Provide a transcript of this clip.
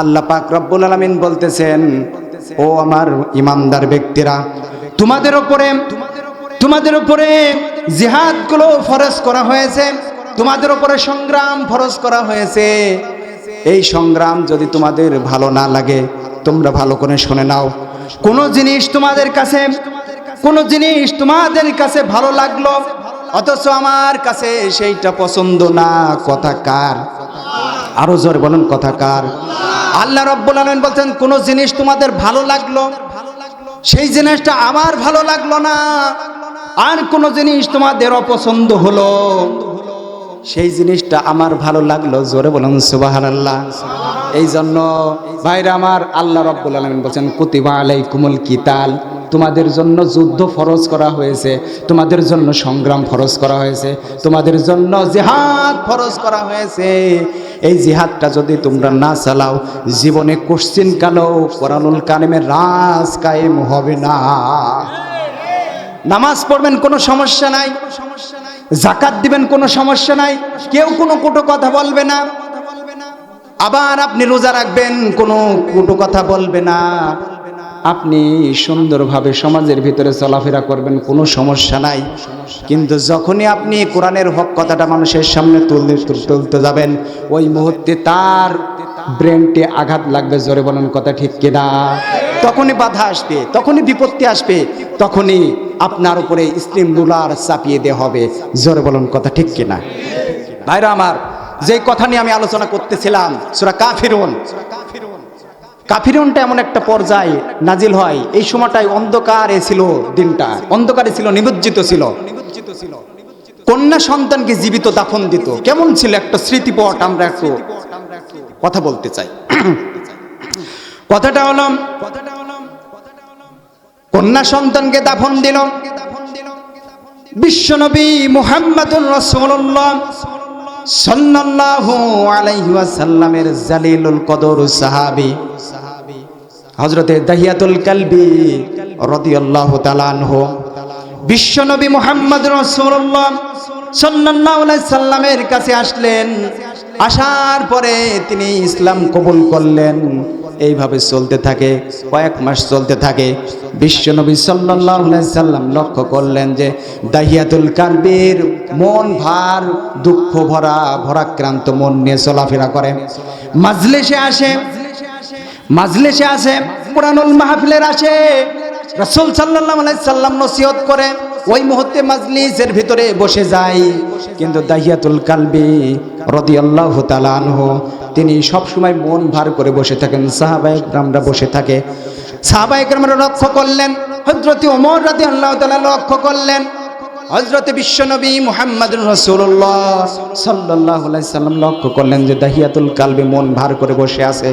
আল্লাহ পাক রব্বুল আলামিন বলতেছেন, ও আমার ইমানদার ব্যক্তিরা, তোমাদের উপরে তোমাদের উপরে জিহাদগুলো ফরজ করা হয়েছে, তোমাদের উপরে সংগ্রাম ফরজ করা হয়েছে। এই সংগ্রাম যদি তোমাদের ভালো না লাগে, তোমরা ভালো করে শুনে নাও। কোনো জিনিস তোমাদের কাছে, কোনো জিনিস তোমাদের কাছে ভালো লাগল, অথচ আমার কাছে সেইটা পছন্দ না। কথা কার? আরও জোর বলেন, কথা কার? আল্লাহ রব্বুল আলমিন বলছেন, কোন জিনিস তোমাদের ভালো লাগল? সেই জিনিসটা আমার ভালো লাগল না। আর কোন জিনিস তোমাদের অপছন্দ হলো? সেই জিনিসটা আমার ভালো লাগল। জোরে বলুন, সুবহানাল্লাহ। এই জন্য ভাইরা আমার আল্লাহ রব্বুল আলমিন বলছেন, কুতিবা আলাই কুমল কিতাল। তোমাদের জন্য যুদ্ধ ফরজ করা হয়েছে, তোমাদের জন্য সংগ্রাম ফরজ করা হয়েছে, তোমাদের জন্য জিহাদ ফরজ করা হয়েছে। এই জিহাদটা যদি তোমরা না চালাও, জীবনে কোশ্চিন কালো কোরআনুল কালেমের রাজ কায়েম হবে না। নামাজ পড়বেন, কোনো সমস্যা নাই। জাকাত দিবেন, কোনো সমস্যা নাই। কেউ কোনো কটু কথা বলবে না। আবার আপনি রোজা রাখবেন, কোনো কটু কথা বলবে না। আপনি সুন্দরভাবে সমাজের ভিতরে চলাফেরা করবেন, কোনো সমস্যা নাই। কিন্তু যখনই আপনি কোরআনের হক কথাটা মানুষের সামনে তুলতে তুলতে যাবেন, ওই মুহূর্তে তার ব্রেনটি আঘাত লাগবে, জোরে বলেন কথা ঠিক কিনা? তখনই বাধা আসবে, তখনই বিপত্তি আসবে, তখনই আপনার উপরে স্লিম রুলার চাপিয়ে দেওয়া হবে, জোরে বলুন কথা ঠিক কিনা? ভাইরা আমার যে কথা নিয়ে আমি আলোচনা করতেছিলাম, সুরা কাফিরুন কাফিরুনটা এমন একটা পর্যায়ে নাজিল হয়। এই সময়টাই অন্ধকারে ছিল দিনটা। অন্ধকারে ছিল, নিমজ্জিত ছিল। কন্যা সন্তানকে জীবিত দাফন দিত। কেমন ছিল একটা স্মৃতিপট আমরা একটু কথা বলতে চাই। কথাটা হলো, কন্যা সন্তানকে দাফন দিল। বিশ্বনবী মুহাম্মাদুর রাসূলুল্লাহ সাল্লাল্লাহু আলাইহি ওয়াসাল্লামের জালিলুল কদর সাহাবী। হযরতে দাহিয়াতুল কালবি রাদিয়াল্লাহু তাআলা আনহু। বিশ্বনবী মুহাম্মদ আলাইহি সাল্লামের কাছে আসলেন। আসার পরে তিনি ইসলাম কবুল করলেন। এইভাবে চলতে থাকে, কয়েক মাস চলতে থাকে। বিশ্বনবী সাল্লাম লক্ষ্য করলেন যে দাহিয়াতুল কালবির মন ভার, দুঃখ ভরা, ভরাক্রান্ত মন নিয়ে চলাফেরা করে। মাজলিসে আসে মাজলেসে আসে কোরআনুল মাহফিলের আসে রসুল সাল্লাম সাল্লাম নসিহত করে, ওই মুহূর্তে মাজলিসের ভিতরে বসে যাই কিন্তু দাহিয়াতুল কালবি রদি আল্লাহ তালানহ তিনি সবসময় মন ভার করে বসে থাকেন। সাহাবায়করামরা বসে থাকে। সাহাবায়করামরা লক্ষ্য করলেন হজরতি ওমর রদি আল্লাহ তালা লক্ষ্য করলেন হজরত বিশ্বনবী মোহাম্মদ রসুল্লাহ সাল্লাহ সাল্লাম লক্ষ্য করলেন যে দাহিয়াতুল কালবি মন ভার করে বসে আছে।